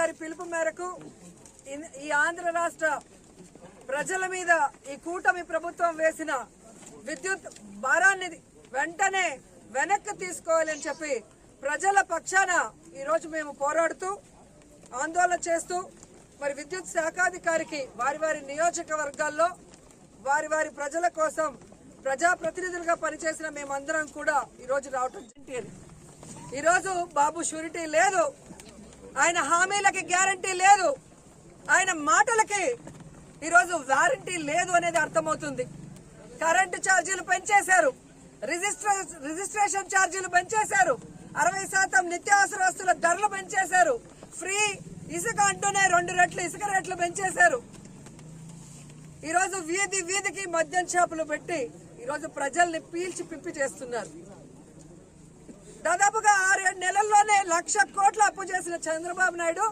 గారి పిలుపు మేరకు ఈ ఆంధ్ర రాష్ట్ర ప్రజల మీద ఈ కూటమి ప్రభుత్వం వేసిన విద్యుత్ భారాన్ని వెంటనే వెనక్కి తీసుకోవాలని చెప్పి ప్రజల పక్షాన ఈరోజు మేము పోరాడుతూ ఆందోళన చేస్తూ మరి విద్యుత్ శాఖాధికారికి వారి వారి నియోజకవర్గాల్లో వారి వారి ప్రజల కోసం ప్రజాప్రతినిధులుగా పనిచేసిన మేమందరం కూడా ఈరోజు రావటం ఈరోజు బాబు షూరిటీ లేదు. ఆయన హామీలకి గ్యారంటీ లేదు. ఆయన మాటలకి ఈరోజు వారంటీ లేదు అనేది అర్థమవుతుంది. కరెంటు ఛార్జీలు పెంచేశారు. రిజిస్ట్రేషన్ ఛార్జీలు పెంచేశారు. అరవై శాతం నిత్యావసర వస్తువుల ధరలు పెంచేశారు. ఫ్రీ ఇసుక అంటూనే రెండు రెట్లు ఇసుక రేట్లు పెంచేశారు. ఈరోజు వీధి వీధికి మద్యం షాపులు పెట్టి ఈరోజు ప్రజల్ని పీల్చి పిప్పి చేస్తున్నారు. దాదాపుగా ఆరేడు నెలల్లోనే లక్ష కోట్ల అప్పు చేసిన చంద్రబాబు నాయుడు.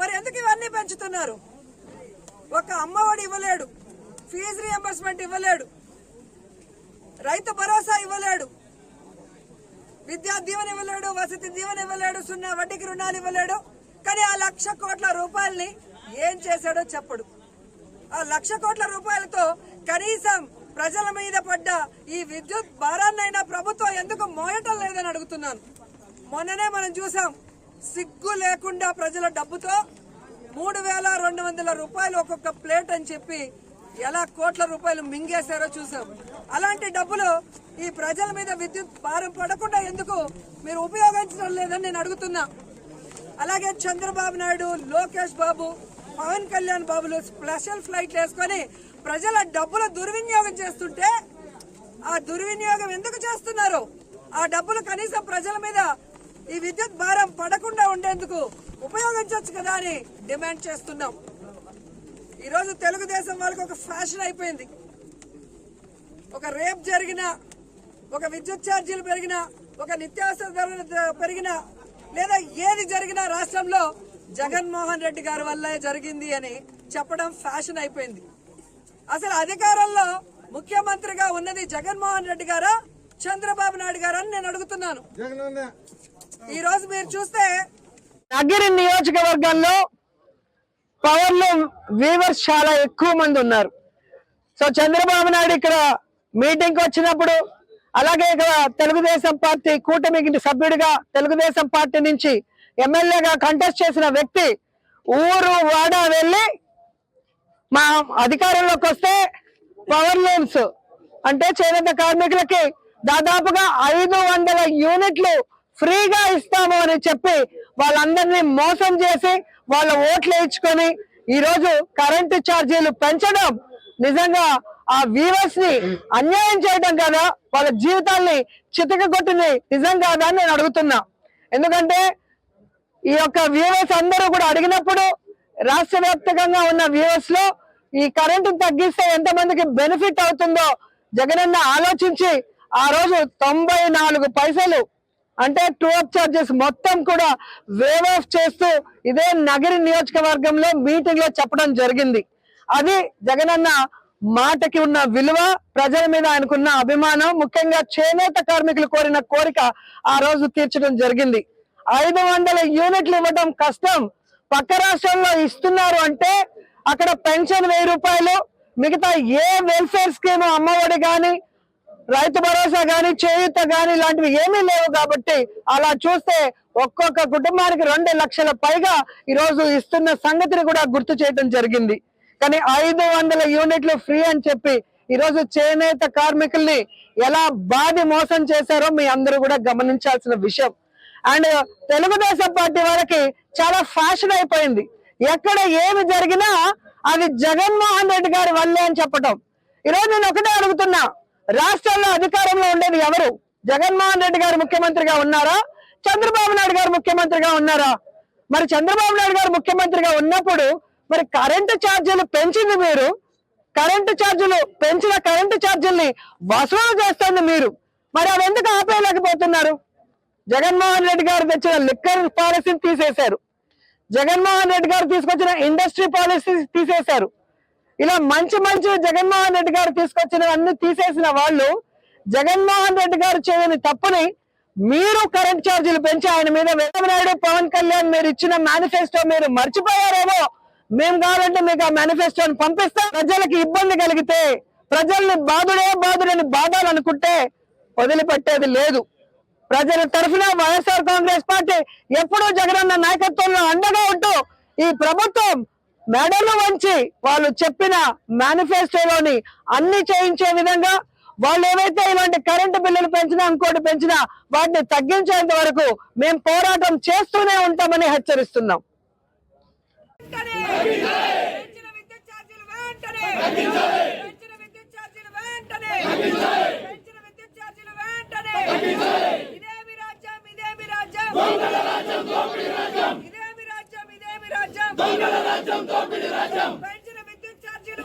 మరి ఎందుకు ఇవన్నీ పెంచుతున్నారు? ఒక అమ్మఒడి ఇవ్వలేడు. ఫీజు రియంబర్స్మెంట్ ఇవ్వలేడు. రైతు భరోసా ఇవ్వలేడు. విద్యా దీవెన ఇవ్వలేడు వసతి దీవెన ఇవ్వలేడు సున్నా వడ్డీకి రుణాలు ఇవ్వలేడు. కానీ ఆ లక్ష కోట్ల రూపాయల్ని ఏం చేశాడో చెప్పడు. ఆ లక్ష కోట్ల రూపాయలతో కనీసం ప్రజల మీద పడ్డ ఈ విద్యుత్ భారాన్నైనా ప్రభుత్వం ఎందుకు మోయటం లేదని అడుగుతున్నాను. మొన్ననే మనం చూసాం సిగ్గు లేకుండా ప్రజల డబ్బుతో మూడు వేల రెండు వందల రూపాయలు ఒక్కొక్క ప్లేట్ అని చెప్పి ఎలా కోట్ల రూపాయలు మింగేశారో చూసాం. అలాంటి డబ్బులు ఈ ప్రజల మీద విద్యుత్ భారం పడకుండా ఎందుకు మీరు ఉపయోగించడం లేదని నేను అడుగుతున్నా. అలాగే చంద్రబాబు నాయుడు లోకేష్ బాబు పవన్ కళ్యాణ్ బాబులు స్పెషల్ ఫ్లైట్లు వేసుకొని ప్రజల డబ్బుల దుర్వినియోగం చేస్తుంటే ఆ దుర్వినియోగం ఎందుకు చేస్తున్నారు? ఆ డబ్బులు కనీసం ప్రజల మీద ఈ విద్యుత్ భారం పడకుండా ఉండేందుకు ఉపయోగించవచ్చు కదా అని డిమాండ్ చేస్తున్నాం. ఈరోజు తెలుగుదేశం వాళ్ళకి ఒక ఫ్యాషన్ అయిపోయింది. ఒక రేప్ జరిగిన ఒక విద్యుత్ ఛార్జీలు పెరిగినా ఒక నిత్యావసర ధరలు పెరిగిన లేదా ఏది జరిగినా రాష్ట్రంలో జగన్మోహన్ రెడ్డి గారి వల్లే జరిగింది అని చెప్పడం ఫ్యాషన్ అయిపోయింది. అసలు అధికారంలో ముఖ్యమంత్రిగా ఉన్నది జగన్మోహన్ రెడ్డి గారా చంద్రబాబు నాయుడు గారా అని నేను అడుగుతున్నాను. ఈ రోజు మీరు చూస్తే నగిరి నియోజకవర్గంలో పవర్లో వీవర్స్ చాలా ఎక్కువ మంది ఉన్నారు. సో చంద్రబాబు నాయుడు ఇక్కడ మీటింగ్కి వచ్చినప్పుడు అలాగే ఇక్కడ తెలుగుదేశం పార్టీ కూటమికి సభ్యుడిగా తెలుగుదేశం పార్టీ నుంచి ఎమ్మెల్యేగా కంటెస్ట్ చేసిన వ్యక్తి ఊరు వాడ వెళ్ళి మా అధికారంలోకి వస్తే పవర్ లూమ్స్ అంటే చేనేత కార్మికులకి దాదాపుగా ఐదు వందల యూనిట్లు ఫ్రీగా ఇస్తాము అని చెప్పి వాళ్ళందరినీ మోసం చేసి వాళ్ళ ఓట్లు వేయించుకొని ఈరోజు కరెంటు ఛార్జీలు పెంచడం నిజంగా ఆ వీవర్స్ని అన్యాయం చేయడం కదా? వాళ్ళ జీవితాల్ని చితక కొట్టింది నిజం కాదా నేను అడుగుతున్నా. ఎందుకంటే ఈ యొక్క వ్యూవర్స్ అందరూ కూడా అడిగినప్పుడు రాష్ట్ర వ్యాప్తంగా ఉన్న వ్యూవర్స్లో ఈ కరెంటు తగ్గిస్తే ఎంతమందికి బెనిఫిట్ అవుతుందో జగనన్న ఆలోచించి ఆ రోజు తొంభై నాలుగు పైసలు అంటే టూ అప్ చార్జెస్ మొత్తం కూడా వేవ్ ఆఫ్ చేస్తూ ఇదే నగరి నియోజకవర్గంలో మీటింగ్లో చెప్పడం జరిగింది. అది జగనన్న మాటకి ఉన్న విలువ ప్రజల మీద ఆయనకున్న అభిమానం ముఖ్యంగా చేనేత కార్మికులు కోరిన కోరిక ఆ రోజు తీర్చడం జరిగింది. ఐదు వందల యూనిట్లు ఇవ్వడం కష్టం పక్క రాష్ట్రంలో ఇస్తున్నారు అంటే అక్కడ పెన్షన్ వెయ్యి రూపాయలు మిగతా ఏ వెల్ఫేర్ స్కీమ్ అమ్మఒడి కానీ రైతు భరోసా కానీ చేయూత కానీ ఇలాంటివి ఏమీ లేవు కాబట్టి అలా చూస్తే ఒక్కొక్క కుటుంబానికి రెండు లక్షల పైగా ఈరోజు ఇస్తున్న సంగతిని కూడా గుర్తు చేయడం జరిగింది. కానీ ఐదు వందల యూనిట్లు ఫ్రీ అని చెప్పి ఈరోజు చేనేత కార్మికుల్ని ఎలా బాధి మోసం చేశారో మీ అందరూ కూడా గమనించాల్సిన విషయం. అండ్ తెలుగుదేశం పార్టీ వాళ్ళకి చాలా ఫ్యాషన్ అయిపోయింది. ఎక్కడ ఏమి జరిగినా అది జగన్మోహన్ రెడ్డి గారి వల్లే అని చెప్పటం. ఈరోజు నేను ఒకటే అడుగుతున్నా. రాష్ట్రంలో అధికారంలో ఉండేది ఎవరు? జగన్మోహన్ రెడ్డి గారు ముఖ్యమంత్రిగా ఉన్నారా? చంద్రబాబు నాయుడు గారు ముఖ్యమంత్రిగా ఉన్నారా? మరి చంద్రబాబు నాయుడు గారు ముఖ్యమంత్రిగా ఉన్నప్పుడు మరి కరెంటు ఛార్జీలు పెంచింది మీరు. కరెంటు ఛార్జీలు పెంచిన కరెంటు ఛార్జీల్ని వసూలు చేస్తుంది మీరు. మరి అవి ఎందుకు ఆపేయలేకపోతున్నారు? జగన్మోహన్ రెడ్డి గారు తెచ్చిన లిక్కర్ పాలసీని తీసేశారు. జగన్మోహన్ రెడ్డి గారు తీసుకొచ్చిన ఇండస్ట్రీ పాలసీ తీసేశారు. ఇలా మంచి మంచి జగన్మోహన్ రెడ్డి గారు తీసుకొచ్చిన అన్ని తీసేసిన వాళ్ళు జగన్మోహన్ రెడ్డి గారు చేయని తప్పుని మీరు కరెంట్ ఛార్జీలు పెంచి ఆయన మీద వెంకయ్యనాయుడు పవన్ కళ్యాణ్ మీరు ఇచ్చిన మేనిఫెస్టో మీరు మర్చిపోయారేమో. మేము కావాలంటే మీకు ఆ మేనిఫెస్టోని పంపిస్తాం. ప్రజలకు ఇబ్బంది కలిగితే ప్రజల్ని బాధుడే బాధుడని బాధాలనుకుంటే వదిలిపెట్టేది లేదు. ప్రజల తరఫున వైఎస్ఆర్ కాంగ్రెస్ పార్టీ ఎప్పుడూ జగనన్న నాయకత్వంలో అండగా ఉంటూ ఈ ప్రభుత్వం మెడలు వంచి వాళ్ళు చెప్పిన మేనిఫెస్టోలోని అన్ని చేయించే విధంగా వాళ్ళు ఏవైతే ఇలాంటి కరెంటు బిల్లులు పెంచినా ఇంకోటి పెంచినా వాటిని తగ్గించేంత వరకు మేము పోరాటం చేస్తూనే ఉంటామని హెచ్చరిస్తున్నాం. పెంచిన విద్యుత్ ఛార్జీలు వెంటనే పెంచిన విద్యుత్ ఛార్జీలు వెంటనే పెంచిన విద్యుత్ ఛార్జీలు వెంటనే ఇదేమి రాజ్యం ఇదేమి రాజ్యం ఇదేమి రాజ్యం ఇదేమి రాజ్యం పెంచిన విద్యుత్ ఛార్జీలు